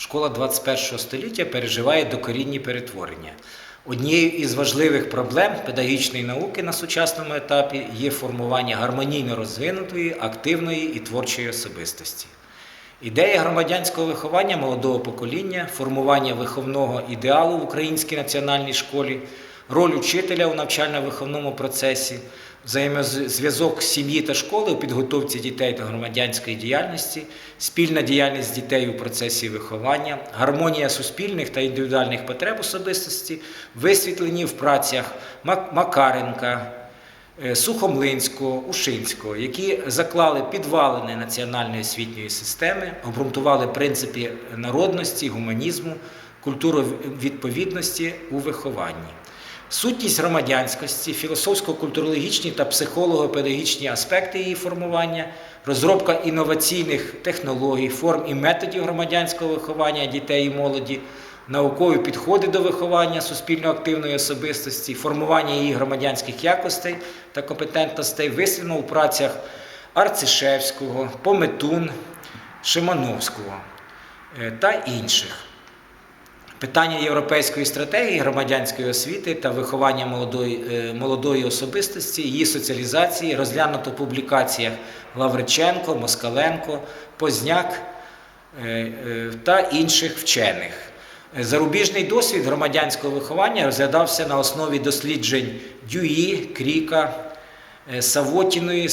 Школа 21 століття переживає докорінні перетворення. Однією із важливих проблем педагогічної науки на сучасному етапі є формування гармонійно розвинутої, активної і творчої особистості. Ідея громадянського виховання молодого покоління, формування виховного ідеалу в українській національній школі, роль учителя у навчально-виховному процесі, взаємозв'язок сім'ї та школи у підготовці дітей до громадянської діяльності, спільна діяльність дітей у процесі виховання, гармонія суспільних та індивідуальних потреб особистості, висвітлені в працях Макаренка, е, Сухомлинського, Ушинського, які заклали підвалини національної освітньої системи, обґрунтували принципи народності, гуманізму, культуру відповідності у вихованні. Сутність громадянськості, філософсько-культурологічні та психолого-педагогічні аспекти її формування, розробка інноваційних технологій, форм і методів громадянського виховання дітей і молоді, наукові підходи до виховання суспільно активної особистості, формування її громадянських якостей та компетентностей висвітлено у працях Арцишевського, Пометун, Шимановського е, та інших. Питання європейської стратегії громадянської освіти та виховання молодої, е, молодої особистості, її соціалізації розглянуто в публікаціях Лавриченко, Москаленко, Позняк е, е, та інших вчених. Зарубіжний досвід громадянського виховання розглядався на основі досліджень Дюї, Кріка, Савотіної,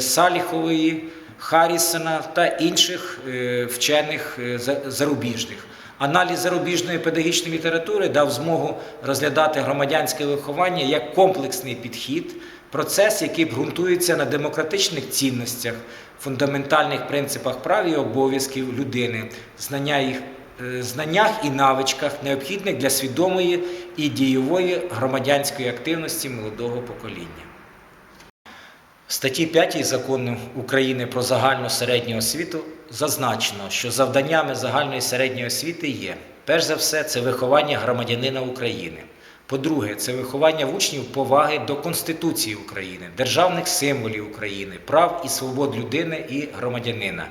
Саліхової, Харрісона та інших вчених зарубіжних. Аналіз зарубіжної педагогічної літератури дав змогу розглядати громадянське виховання як комплексний підхід, процес, який ґрунтується на демократичних цінностях, фундаментальних принципах прав і обов'язків людини, знання їх, е, знаннях і навичках, необхідних для свідомої і дієвої громадянської активності молодого покоління. Статті 5 закону України про загальну середню освіту зазначено, що завданнями загальної середньої освіти є перш за все це виховання громадянина України. По-друге, це виховання в учнів поваги до Конституції України, державних символів України, прав і свобод людини і громадянина,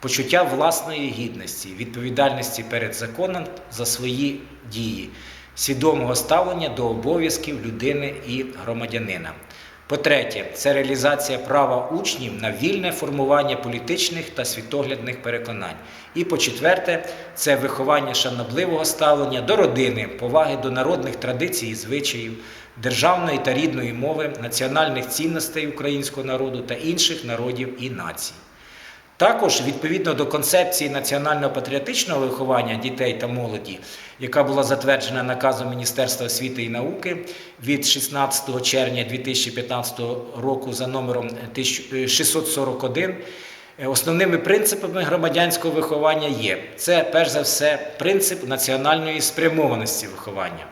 почуття власної гідності, відповідальності перед законом за свої дії, свідомого ставлення до обов'язків людини і громадянина. По-третє, це реалізація права учнів на вільне формування політичних та світоглядних переконань. І по-четверте, це виховання шанобливого ставлення до родини, поваги до народних традицій і звичаїв, державної та рідної мови, національних цінностей українського народу та інших народів і націй. Також відповідно до концепції національно-патріотичного виховання дітей та молоді, яка була затверджена наказом Міністерства освіти і науки від 16 червня 2015 року за номером 641, е, основними принципами громадянського виховання є це перш за все принцип національної спрямованості виховання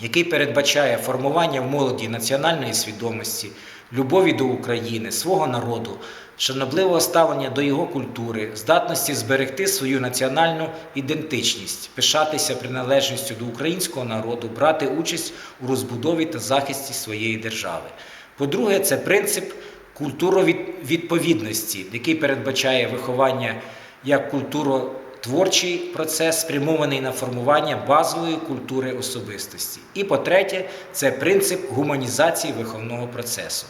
який передбачає формування в молоді національної свідомості, любові до України, свого народу, шанобливого ставлення до його культури, здатності зберегти свою національну ідентичність, пишатися приналежністю до українського народу, брати участь у розбудові та захисті своєї держави. По-друге, це принцип культуровідповідності, який передбачає виховання як культуротворчий процес, спрямований на формування базової культури особистості. І по-третє, це принцип гуманізації виховного процесу.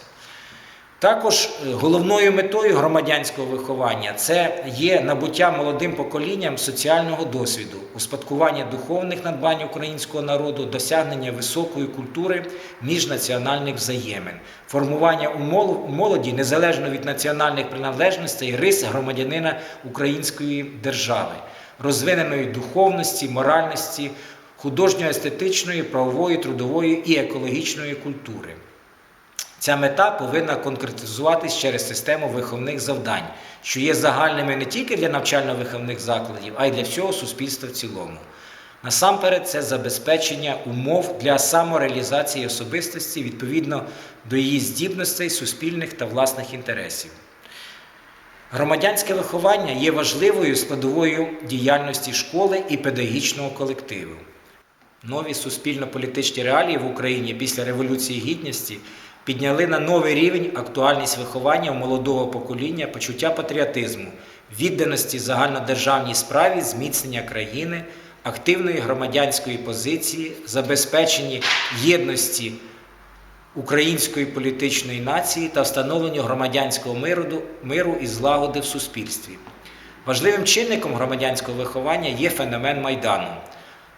Також е, головною метою громадянського виховання це є набуття молодим поколінням соціального досвіду, успадкування духовних надбань українського народу, досягнення високої культури міжнаціональних взаємин, формування у молоді незалежно від національних приналежностей рис громадянина української держави, розвиненої духовності, моральності, художньо-естетичної, правової, трудової і екологічної культури. Ця мета повинна конкретизуватись через систему виховних завдань, що є загальними не тільки для навчально-виховних закладів, а й для всього суспільства в цілому. Насамперед, це забезпечення умов для самореалізації особистості відповідно до її здібностей, суспільних та власних інтересів. Громадянське виховання є важливою складовою діяльності школи і педагогічного колективу. Нові суспільно-політичні реалії в Україні після Революції Гідності підняли на новий рівень актуальність виховання у молодого покоління, почуття патріотизму, відданості загальнодержавній справі, зміцнення країни, активної громадянської позиції, забезпеченні єдності української політичної нації та встановленню громадянського миру, миру і злагоди в суспільстві. Важливим чинником громадянського виховання є феномен Майдану,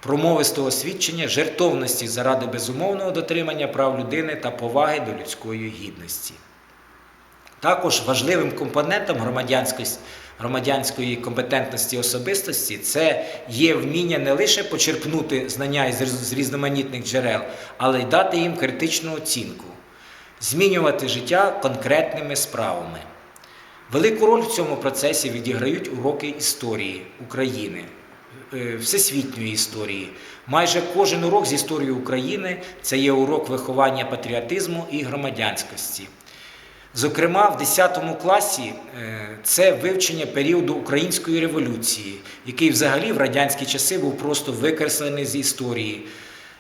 промовистого свідчення жертовності заради безумовного дотримання прав людини та поваги до людської гідності. Також важливим компонентом громадянської, компетентності особистості це є вміння не лише почерпнути знання з різноманітних джерел, але й дати їм критичну оцінку, змінювати життя конкретними справами. Велику роль в цьому процесі відіграють уроки історії України, всесвітньої історії. Майже кожен урок з історії України це є урок виховання патріотизму і громадянськості. Зокрема, в 10 класі е, це вивчення періоду Української революції, який взагалі в радянські часи був просто викреслений з історії.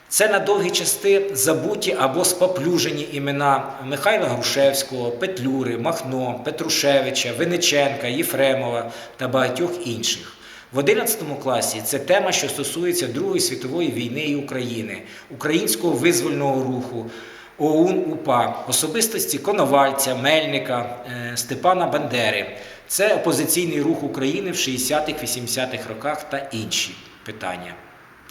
Це на довгі части забуті або споплюжені імена Михайла Грушевського, Петлюри, Махно, Петрушевича, Винниченка, Єфремова та багатьох інших. В 11 класі це тема, що стосується Другої світової війни і України, українського визвольного руху, ОУН УПА, особистості Коновальця, Мельника, е, Степана Бандери. Це опозиційний рух України в 60-х-80-х роках та інші питання.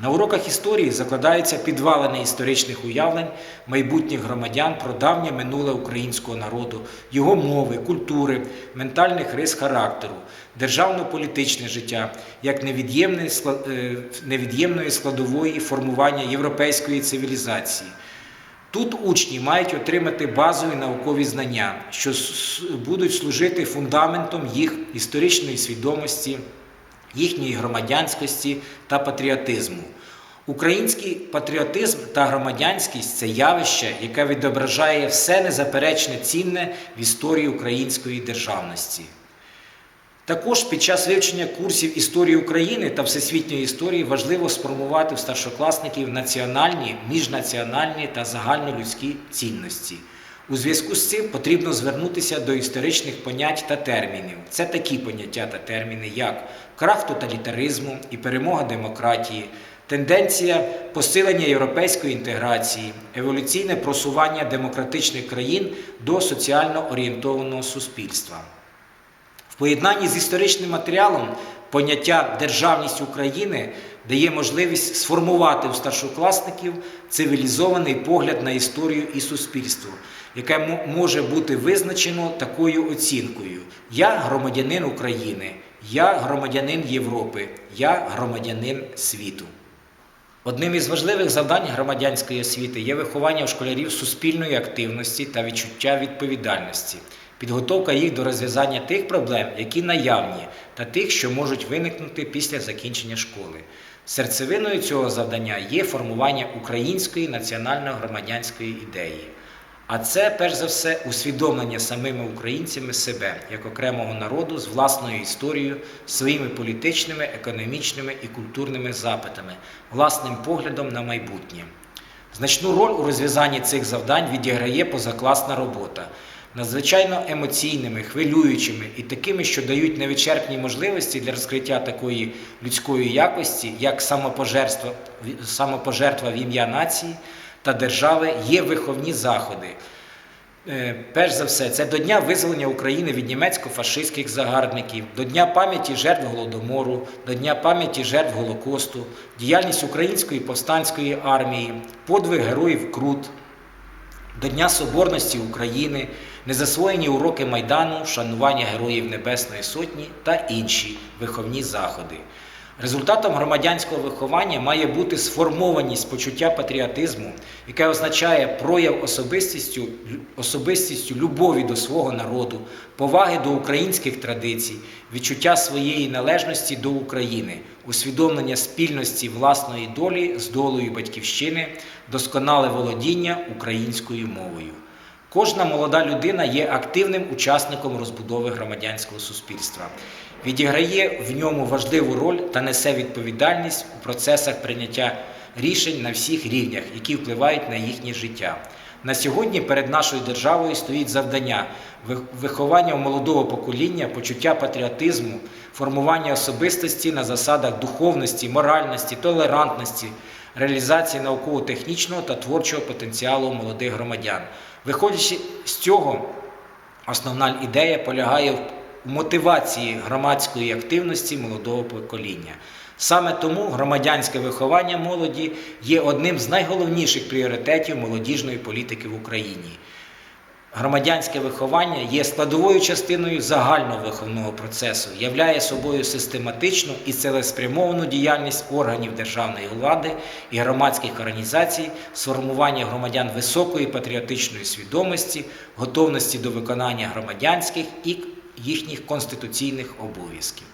На уроках історії закладаються підвалини історичних уявлень майбутніх громадян про давнє минуле українського народу, його мови, культури, ментальних рис характеру, державно-політичне життя як е, невід'ємної складової формування європейської цивілізації. Тут учні мають отримати базові наукові знання, що будуть служити фундаментом їх історичної свідомості, їхньої громадянськості та патріотизму. Український патріотизм та громадянськість це явище, яке відображає все незаперечне цінне в історії української державності. Також під час вивчення курсів історії України та всесвітньої історії важливо сформувати в старшокласників національні, міжнаціональні та загальнолюдські цінності. У зв'язку з цим потрібно звернутися до історичних понять та термінів. Це такі поняття та терміни, як крах тоталітаризму і перемога демократії, тенденція посилення європейської інтеграції, еволюційне просування демократичних країн до соціально орієнтованого суспільства. В поєднанні з історичним матеріалом поняття державність України дає можливість сформувати у старшокласників цивілізований погляд на історію і суспільство, яке може бути визначено такою оцінкою: Я громадянин України, я громадянин Європи, я громадянин світу. Одним із важливих завдань громадянської освіти є виховання у школярів суспільної активності та відчуття відповідальності, підготовка їх до розв'язання тих проблем, які наявні, та тих, що можуть виникнути після закінчення школи. Серцевиною цього завдання є формування української національно-громадянської ідеї. А це, перш за все, усвідомлення самими українцями себе як окремого народу з власною історією, своїми політичними, економічними і культурними запитами, власним поглядом на майбутнє. Значну роль у розв'язанні цих завдань відіграє позакласна робота. Надзвичайно емоційними, хвилюючими і такими, що дають невичерпні можливості для розкриття такої людської якості, як самопожертва, в ім'я нації та держави, є виховні заходи. Е, Перш за все, це до Дня визволення України від німецько-фашистських загарбників, до Дня пам'яті жертв Голодомору, до Дня пам'яті жертв Голокосту, діяльність Української повстанської армії, подвиг героїв Крут, до Дня Соборності України, незасвоєні уроки Майдану, шанування Героїв Небесної Сотні та інші виховні заходи. Результатом громадянського виховання має бути сформованість почуття патріотизму, яке означає прояв особистістю, особистістю любові до свого народу, поваги до українських традицій, відчуття своєї належності до України, усвідомлення спільності власної долі з долею батьківщини, досконале володіння українською мовою. Кожна молода людина є активним учасником розбудови громадянського суспільства, відіграє в ньому важливу роль та несе відповідальність у процесах прийняття рішень на всіх рівнях, які впливають на їхнє життя. На сьогодні перед нашою державою стоїть завдання виховання у молодого покоління, почуття патріотизму, формування особистості на засадах духовності, моральності, толерантності, реалізації науково-технічного та творчого потенціалу молодих громадян. Виходячи з цього, Основна ідея полягає в мотивації громадської активності молодого покоління. Саме тому громадянське виховання молоді є одним з найголовніших пріоритетів молодіжної політики в Україні. Громадянське виховання є складовою частиною загального виховного процесу, являє собою систематичну і цілеспрямовану діяльність органів державної влади і громадських організацій з формування громадян високої патріотичної свідомості, готовності до виконання громадянських і їхніх конституційних обов'язків.